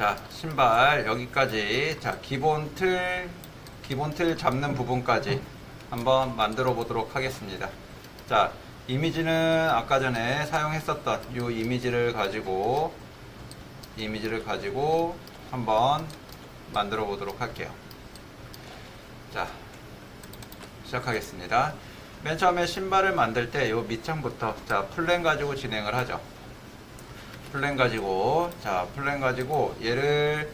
자, 신발 여기까지. 자, 기본 틀, 기본 틀 잡는 부분까지 한번 만들어 보도록 하겠습니다. 자, 이미지는 아까 전에 사용했었던 이 이미지를 가지고, 이미지를 가지고 한번 만들어 보도록 할게요. 자, 시작하겠습니다. 맨 처음에 신발을 만들 때 이 밑창부터 자 플랜 가지고 진행을 하죠. 플랜 가지고 자 플랜 가지고 얘를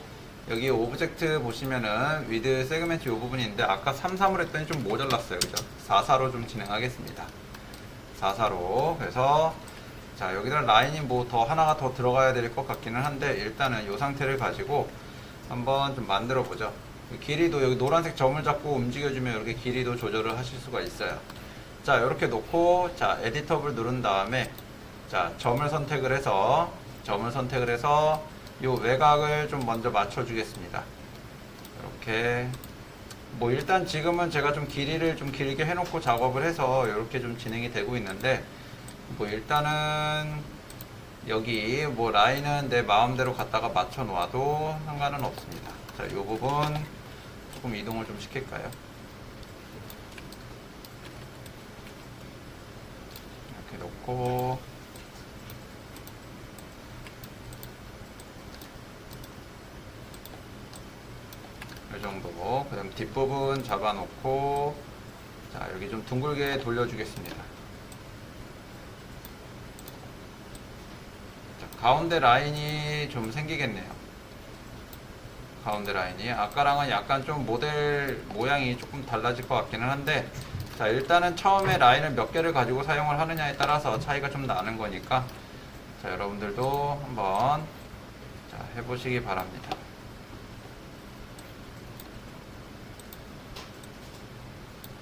여기 오브젝트 보시면은 위드 세그멘트 이 부분인데 아까 3, 3을 했더니 좀 모자랐어요. 그죠? 4, 4로 좀 진행하겠습니다. 4, 4로 그래서 자 여기다 라인이 뭐 더 하나가 더 들어가야 될 것 같기는 한데 일단은 이 상태를 가지고 한번 좀 만들어 보죠. 길이도 여기 노란색 점을 잡고 움직여주면 이렇게 길이도 조절을 하실 수가 있어요. 자 이렇게 놓고 자 에디터블 누른 다음에 자 점을 선택을 해서 점을 선택을 해서 이 외곽을 좀 먼저 맞춰 주겠습니다. 이렇게. 뭐 일단 지금은 제가 좀 길이를 좀 길게 해놓고 작업을 해서 이렇게 좀 진행이 되고 있는데 뭐 일단은 여기 뭐 라인은 내 마음대로 갖다가 맞춰 놓아도 상관은 없습니다. 자 이 부분 조금 이동을 좀 시킬까요? 이렇게 놓고 이 정도 그 다음 뒷부분 잡아놓고 자 여기 좀 둥글게 돌려주겠습니다. 자, 가운데 라인이 좀 생기겠네요. 가운데 라인이. 아까랑은 약간 좀 모델 모양이 조금 달라질 것 같기는 한데 자 일단은 처음에 라인을 몇 개를 가지고 사용을 하느냐에 따라서 차이가 좀 나는 거니까 자 여러분들도 한번 자 해보시기 바랍니다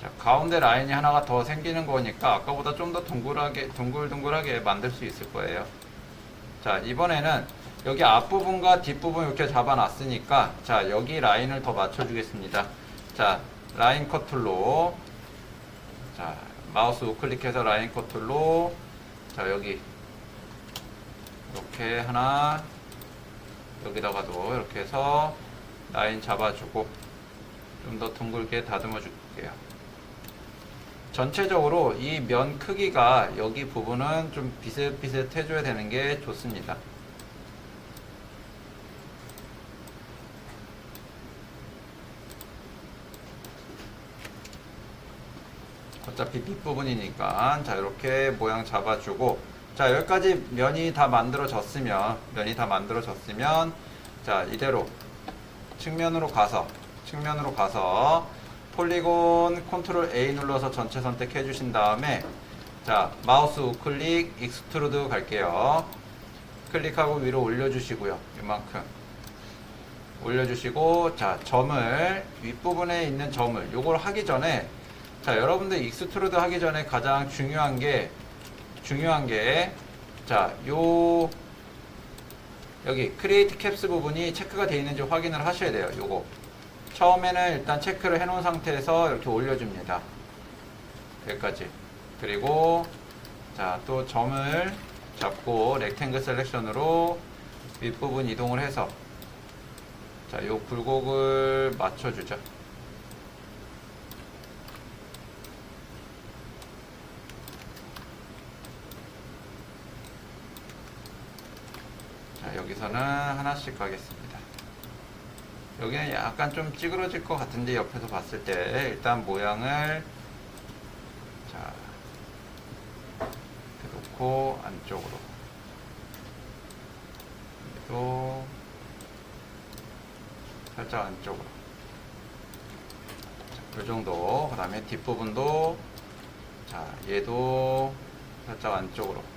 자 가운데 라인이 하나가 더 생기는 거니까 아까보다 좀더 둥글하게 둥글둥글하게 만들 수 있을 거예요. 자 이번에는 여기 앞부분과 뒷부분 이렇게 잡아놨으니까 자 여기 라인을 더 맞춰주겠습니다. 자 라인 커툴로. 자 마우스 우클릭해서 라인 커툴로. 자 여기 이렇게 하나 여기다가도 이렇게 해서 라인 잡아주고 좀 더 둥글게 다듬어 줄게요 전체적으로 이 면 크기가 여기 부분은 좀 비슷비슷 해줘야 되는 게 좋습니다. 어차피 밑부분이니까. 자 이렇게 모양 잡아주고. 자 여기까지 면이 다 만들어졌으면 면이 다 만들어졌으면 자 이대로 측면으로 가서 측면으로 가서 폴리곤 컨트롤 A 눌러서 전체 선택해 주신 다음에 자 마우스 우클릭 익스트루드 갈게요 클릭하고 위로 올려주시고요 이만큼 올려주시고 자 점을 윗부분에 있는 점을 요걸 하기 전에 자, 여러분들 익스트루드 하기 전에 가장 중요한 게 중요한 게 자, 요 여기 크리에이트 캡스 부분이 체크가 되어 있는지 확인을 하셔야 돼요. 요거. 처음에는 일단 체크를 해 놓은 상태에서 이렇게 올려 줍니다. 여기까지. 그리고 자, 또 점을 잡고 렉탱글 셀렉션으로 윗부분 이동을 해서 자, 요 굴곡을 맞춰 주죠. 자, 여기서는 하나씩 가겠습니다. 여기는 약간 좀 찌그러질 것 같은데 옆에서 봤을 때 일단 모양을 자 놓고 안쪽으로. 또 살짝 안쪽으로. 자, 이 정도. 그 다음에 뒷부분도 자 얘도 살짝 안쪽으로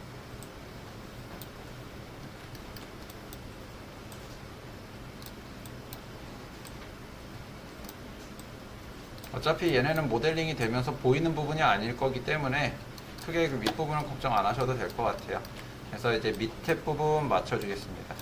어차피 얘네는 모델링이 되면서 보이는 부분이 아닐 거기 때문에 크게 그 윗부분은 걱정 안 하셔도 될 것 같아요. 그래서 이제 밑에 부분 맞춰주겠습니다.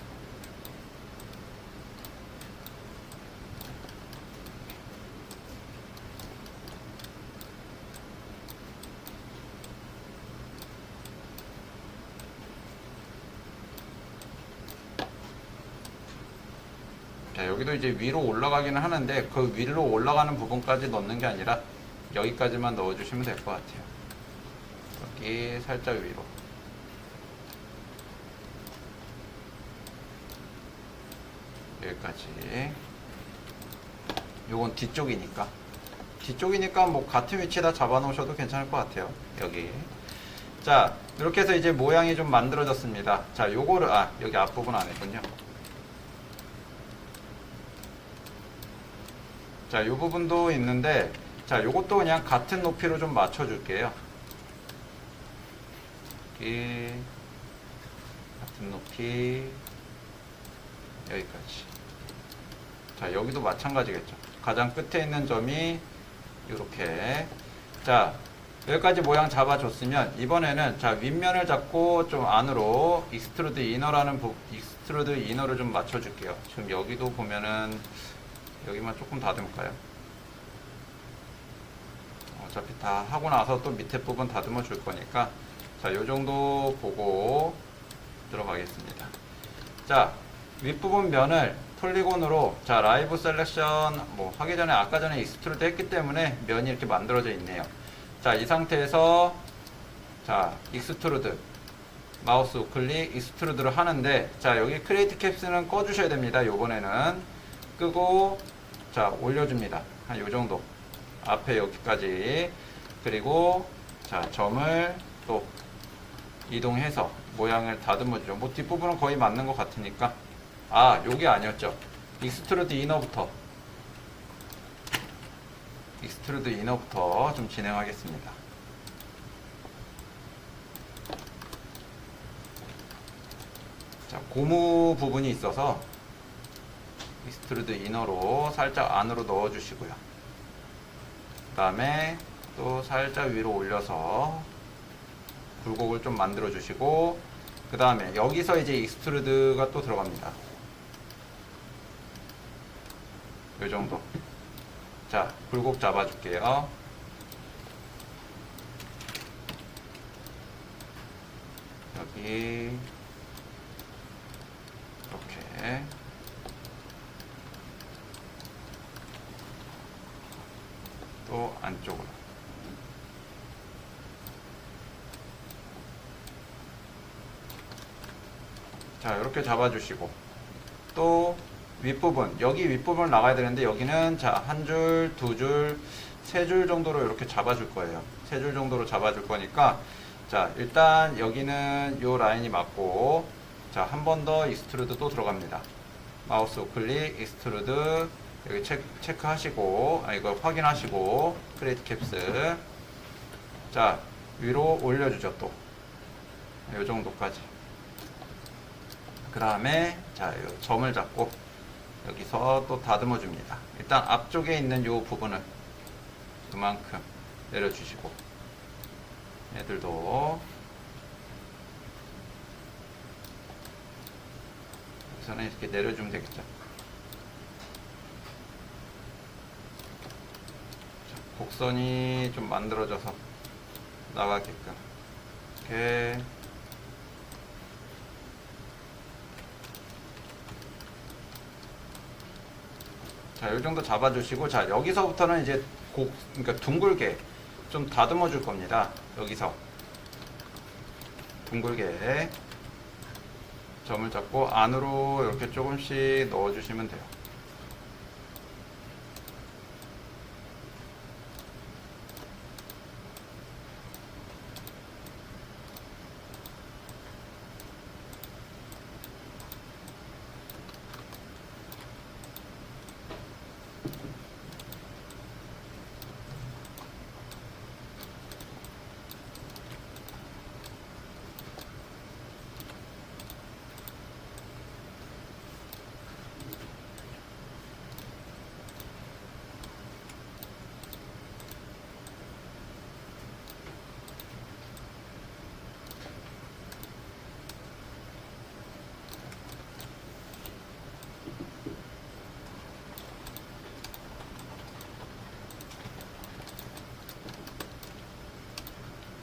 자, 여기도 이제 위로 올라가기는 하는데 그 위로 올라가는 부분까지 넣는 게 아니라 여기까지만 넣어주시면 될 것 같아요. 여기 살짝 위로. 여기까지. 요건 뒤쪽이니까. 뒤쪽이니까 뭐 같은 위치에다 잡아 놓으셔도 괜찮을 것 같아요. 여기. 자, 이렇게 해서 이제 모양이 좀 만들어졌습니다. 자, 요거를, 아, 여기 앞부분 안 했군요. 자, 요 부분도 있는데, 자, 요것도 그냥 같은 높이로 좀 맞춰 줄게요. 여기, 같은 높이, 여기까지. 자, 여기도 마찬가지겠죠. 가장 끝에 있는 점이 이렇게. 자, 여기까지 모양 잡아줬으면 이번에는 자 윗면을 잡고 좀 안으로 익스트루드 이너라는 부, 익스트루드 이너를 좀 맞춰줄게요. 지금 여기도 보면은 여기만 조금 다듬을까요? 어차피 다 하고 나서 또 밑에 부분 다듬어 줄 거니까 자, 요 정도 보고 들어가겠습니다. 자, 윗부분 면을 폴리곤으로 자, 라이브 셀렉션 뭐 하기 전에 아까 전에 익스트루드 했기 때문에 면이 이렇게 만들어져 있네요. 자, 이 상태에서 자, 익스트루드 마우스 우클릭 익스트루드를 하는데 자, 여기 크리에이트 캡스는 꺼 주셔야 됩니다. 요번에는 끄고 자, 올려 줍니다. 한 요 정도. 앞에 여기까지. 그리고 자, 점을 또 이동해서 모양을 다듬어 주죠. 뭐 뒷부분은 거의 맞는 것 같으니까. 아, 요게 아니었죠. 익스트루드 이너부터 익스트루드 이너부터 좀 진행하겠습니다. 자, 고무 부분이 있어서 익스트루드 이너로 살짝 안으로 넣어 주시고요. 그 다음에 또 살짝 위로 올려서 굴곡을 좀 만들어 주시고 그 다음에 여기서 이제 익스트루드가 또 들어갑니다. 요 정도. 자, 굴곡 잡아 줄게요. 여기 이렇게 또 안쪽으로 자 이렇게 잡아주시고 또 윗부분 여기 윗부분을 나가야 되는데 여기는 자 한 줄, 두 줄, 세 줄 정도로 이렇게 잡아줄 거예요. 세 줄 정도로 잡아줄 거니까 자 일단 여기는 요 라인이 맞고 자 한 번 더 익스트루드 또 들어갑니다. 마우스 우클릭 익스트루드 여기 체크, 체크 하시고 아 이거 확인하시고 크레이트 캡스 자 위로 올려주죠 또 요 정도까지 그 다음에 자, 요 점을 잡고 여기서 또 다듬어 줍니다. 일단 앞쪽에 있는 요 부분을 그만큼 내려주시고 얘들도 여기서는 이렇게 내려주면 되겠죠. 곡선이 좀 만들어져서 나가게끔 이렇게 자, 이 정도 잡아주시고, 자, 여기서부터는 이제 곡, 그러니까 둥글게 좀 다듬어 줄 겁니다. 여기서. 둥글게 점을 잡고 안으로 이렇게 조금씩 넣어 주시면 돼요.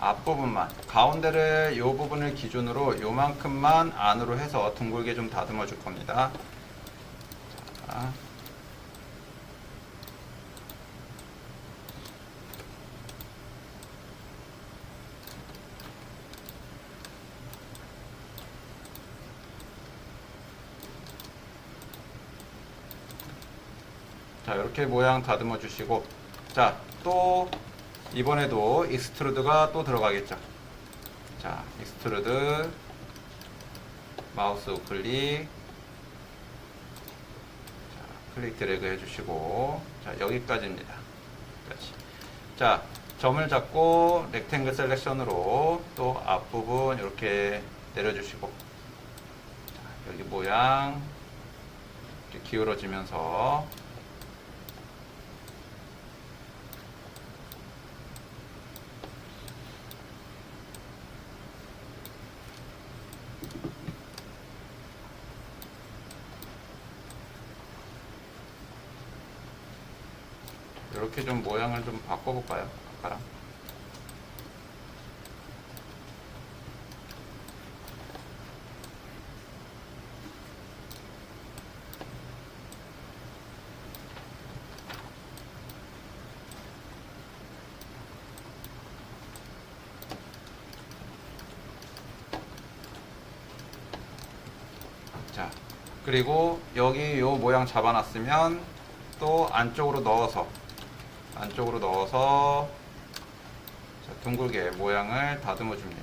앞부분만 가운데를 이 부분을 기준으로 요만큼만 안으로 해서 둥글게 좀 다듬어 줄 겁니다. 자. 자 이렇게 모양 다듬어 주시고 자또 이번에도 익스트루드가 또 들어가겠죠. 자 익스트루드 마우스 우클릭. 자, 클릭 드래그 해주시고. 자 여기까지입니다. 여기까지. 자 점을 잡고 렉탱글 셀렉션으로 또 앞부분 이렇게 내려주시고. 자, 여기 모양 이렇게 기울어지면서 이렇게 좀 모양을 좀 바꿔볼까요? 아까랑. 자, 그리고 여기 요 모양 잡아놨으면 또 안쪽으로 넣어서 안쪽으로 넣어서 자, 둥글게 모양을 다듬어 줍니다.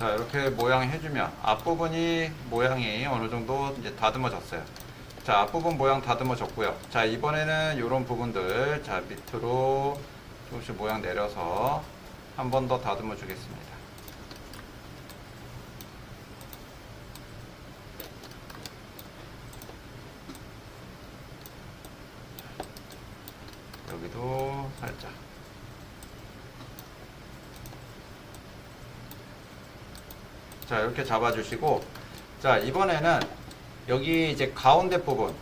자 이렇게 모양 해주면 앞부분이 모양이 어느 정도 이제 다듬어졌어요. 자 앞부분 모양 다듬어졌고요. 자 이번에는 이런 부분들 자 밑으로 조금씩 모양 내려서 한 번 더 다듬어 주겠습니다. 여기도 살짝. 자 이렇게 잡아주시고. 자 이번에는 여기 이제 가운데 부분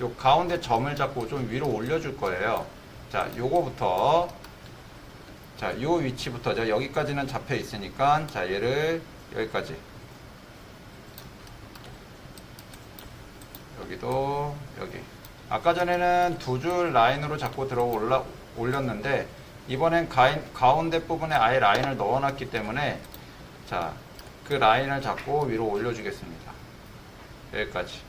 요 가운데 점을 잡고 좀 위로 올려줄 거예요. 자 요거부터. 자 요 위치부터. 자 여기까지는 잡혀 있으니까. 자 얘를 여기까지. 여기도 여기. 아까 전에는 두 줄 라인으로 잡고 들어 올라 올렸는데 이번엔 가인, 가운데 부분에 아예 라인을 넣어놨기 때문에 자 그 라인을 잡고 위로 올려주겠습니다. 여기까지.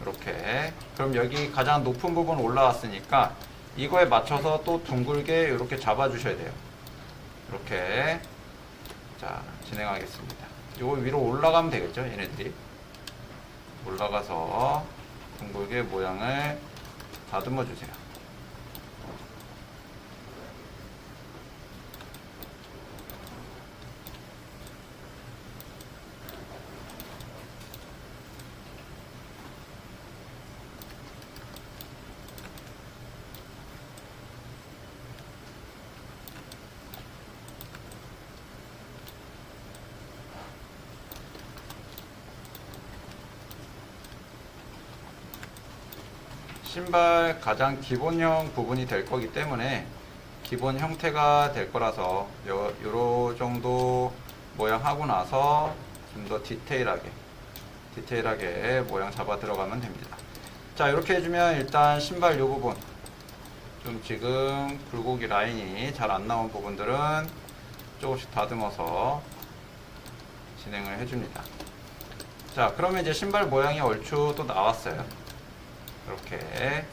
이렇게. 그럼 여기 가장 높은 부분 올라왔으니까 이거에 맞춰서 또 둥글게 이렇게 잡아주셔야 돼요. 이렇게. 자, 진행하겠습니다. 이거 위로 올라가면 되겠죠, 얘네들이. 올라가서 둥글게 모양을 다듬어 주세요. 신발 가장 기본형 부분이 될 거기 때문에 기본 형태가 될 거라서 요, 요로 정도 모양 하고 나서 좀 더 디테일하게 디테일하게 모양 잡아 들어가면 됩니다. 자 이렇게 해주면 일단 신발 요 부분 좀 지금 굴곡이 라인이 잘 안 나온 부분들은 조금씩 다듬어서 진행을 해줍니다. 자 그러면 이제 신발 모양이 얼추 또 나왔어요 이렇게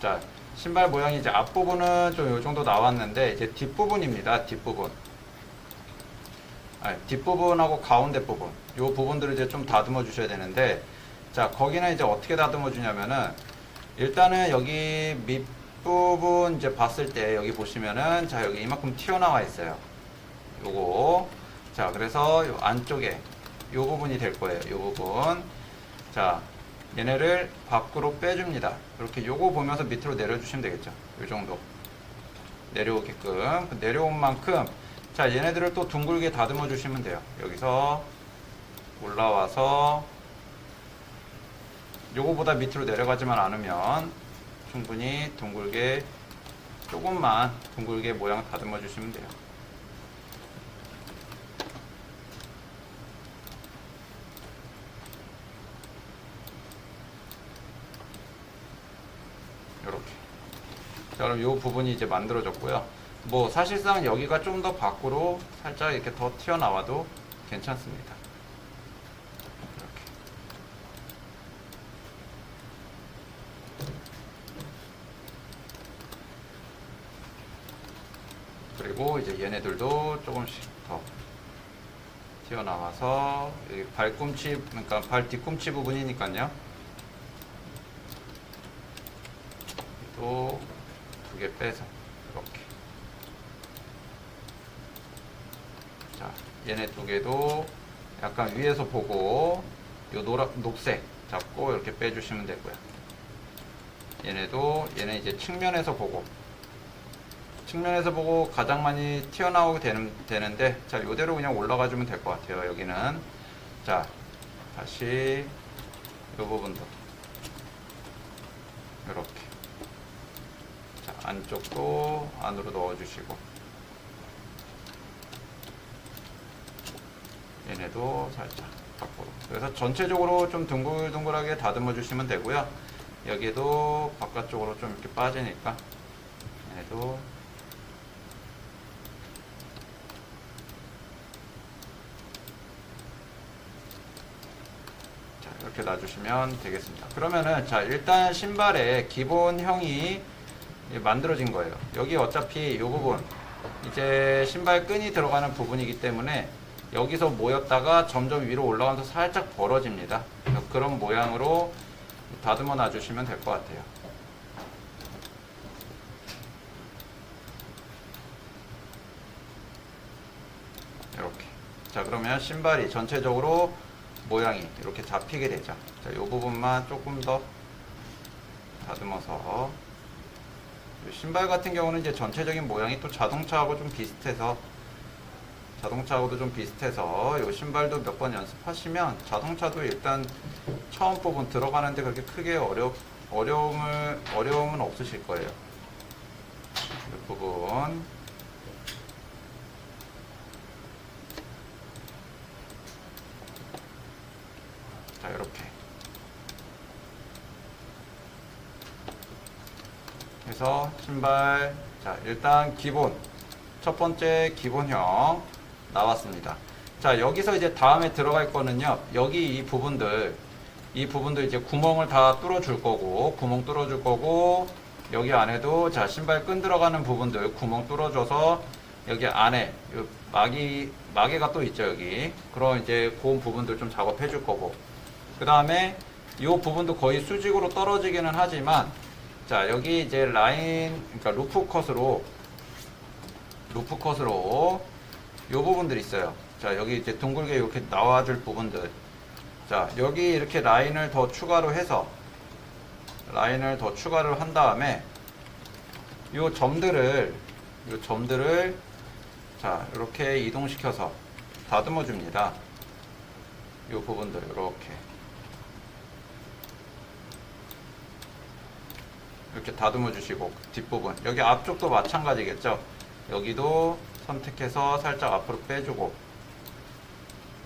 자, 신발 모양이 이제 앞부분은 좀 요 정도 나왔는데 이제 뒷부분입니다. 뒷부분. 아, 뒷부분하고 가운데 부분. 요 부분들을 이제 좀 다듬어 주셔야 되는데 자, 거기는 이제 어떻게 다듬어 주냐면은 일단은 여기 밑부분 이제 봤을 때 여기 보시면은 자, 여기 이만큼 튀어나와 있어요. 요거. 자, 그래서 요 안쪽에 요 부분이 될 거예요. 요 부분. 자, 얘네를 밖으로 빼줍니다. 이렇게 요거 보면서 밑으로 내려주시면 되겠죠. 요 정도. 내려오게끔. 그 내려온 만큼, 자, 얘네들을 또 둥글게 다듬어 주시면 돼요. 여기서 올라와서, 요거보다 밑으로 내려가지만 않으면 충분히 둥글게, 조금만 둥글게 모양 다듬어 주시면 돼요. 이렇게. 자, 그럼 이 부분이 이제 만들어졌고요. 뭐 사실상 여기가 좀 더 밖으로 살짝 이렇게 더 튀어나와도 괜찮습니다. 이렇게. 그리고 이제 얘네들도 조금씩 더 튀어나와서 발꿈치, 그러니까 발 뒤꿈치 부분이니까요. 또 두 개 빼서 이렇게. 자 얘네 두 개도 약간 위에서 보고 요 노라 녹색 잡고 이렇게 빼주시면 되고요. 얘네도 얘네 이제 측면에서 보고. 측면에서 보고 가장 많이 튀어나오게 되는, 되는데 자 요대로 그냥 올라가 주면 될 것 같아요 여기는. 자 다시 요 부분도 이렇게 자, 안쪽도 안으로 넣어주시고. 얘네도 살짝 밖으로. 그래서 전체적으로 좀 둥글둥글하게 다듬어 주시면 되고요. 여기도 바깥쪽으로 좀 이렇게 빠지니까 얘네도 자 이렇게 놔주시면 되겠습니다. 그러면은 자 일단 신발의 기본형이 만들어진 거예요. 여기 어차피 이 부분 이제 신발 끈이 들어가는 부분이기 때문에 여기서 모였다가 점점 위로 올라가면서 살짝 벌어집니다. 그런 모양으로 다듬어 놔주시면 될 것 같아요. 이렇게. 자 그러면 신발이 전체적으로 모양이 이렇게 잡히게 되죠. 자, 이 부분만 조금 더 다듬어서 신발 같은 경우는 이제 전체적인 모양이 또 자동차하고 좀 비슷해서 자동차하고도 좀 비슷해서 이 신발도 몇 번 연습하시면 자동차도 일단 처음 부분 들어가는데 그렇게 크게 어려 어려움을 어려움은 없으실 거예요. 이 부분 자 이렇게 그래서 신발 자 일단 기본. 첫 번째 기본형 나왔습니다. 자 여기서 이제 다음에 들어갈 거는요. 여기 이 부분들 이 부분들 이제 구멍을 다 뚫어 줄 거고 구멍 뚫어 줄 거고 여기 안에도 자 신발 끈 들어가는 부분들 구멍 뚫어 줘서 여기 안에 요 마기 마개가 또 있죠 여기. 그런 이제 고운 부분들 좀 작업해 줄 거고. 그 다음에 이 부분도 거의 수직으로 떨어지기는 하지만 자 여기 이제 라인 그러니까 루프 컷으로 루프 컷으로 요 부분들 있어요. 자 여기 이제 둥글게 이렇게 나와줄 부분들. 자 여기 이렇게 라인을 더 추가로 해서 라인을 더 추가를 한 다음에 요 점들을 요 점들을 자 이렇게 이동시켜서 다듬어 줍니다. 요 부분들 이렇게 이렇게 다듬어 주시고 뒷부분. 여기 앞쪽도 마찬가지겠죠? 여기도 선택해서 살짝 앞으로 빼주고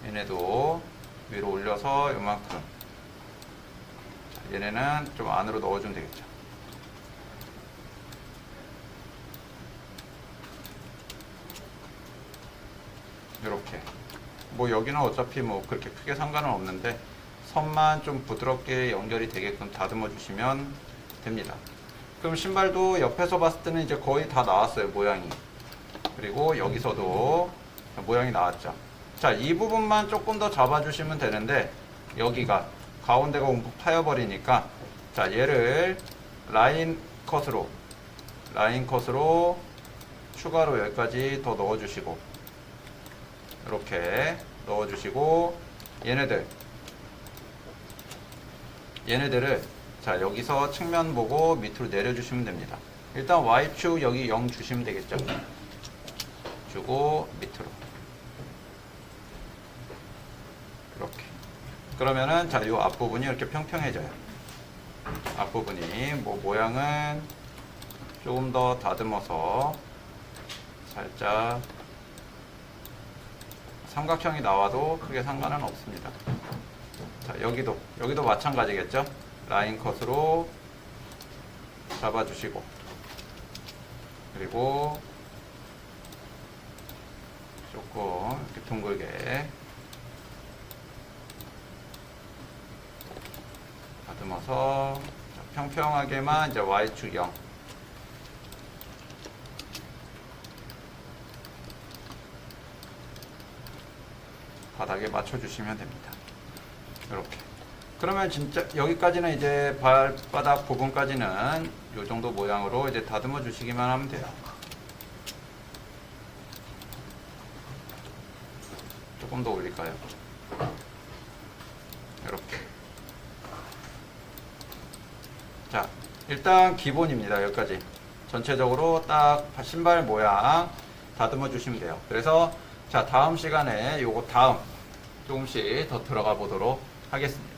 얘네도 위로 올려서 요만큼. 자, 얘네는 좀 안으로 넣어주면 되겠죠? 이렇게. 뭐 여기는 어차피 뭐 그렇게 크게 상관은 없는데 선만 좀 부드럽게 연결이 되게끔 다듬어 주시면 됩니다 그럼 신발도 옆에서 봤을 때는 이제 거의 다 나왔어요 모양이. 그리고 여기서도 모양이 나왔죠. 자 이 부분만 조금 더 잡아주시면 되는데 여기가 가운데가 움푹 파여버리니까 자 얘를 라인 컷으로 라인 컷으로 추가로 여기까지 더 넣어주시고 이렇게 넣어주시고 얘네들 얘네들을 자 여기서 측면 보고 밑으로 내려주시면 됩니다. 일단 Y축 여기 0 주시면 되겠죠? 주고 밑으로. 이렇게. 그러면은 자 요 앞부분이 이렇게 평평해져요. 앞부분이. 뭐 모양은 조금 더 다듬어서 살짝 삼각형이 나와도 크게 상관은 없습니다. 자, 여기도, 여기도 마찬가지겠죠? 라인 컷으로 잡아주시고, 그리고 조금 이렇게 둥글게 다듬어서 자, 평평하게만 이제 Y축 0 바닥에 맞춰주시면 됩니다. 이렇게. 그러면 진짜 여기까지는 이제 발바닥 부분까지는 이 정도 모양으로 이제 다듬어 주시기만 하면 돼요. 조금 더 올릴까요? 이렇게. 자, 일단 기본입니다. 여기까지. 전체적으로 딱 신발 모양 다듬어 주시면 돼요. 그래서 자, 다음 시간에 요거 다음 조금씩 더 들어가 보도록 하겠습니다.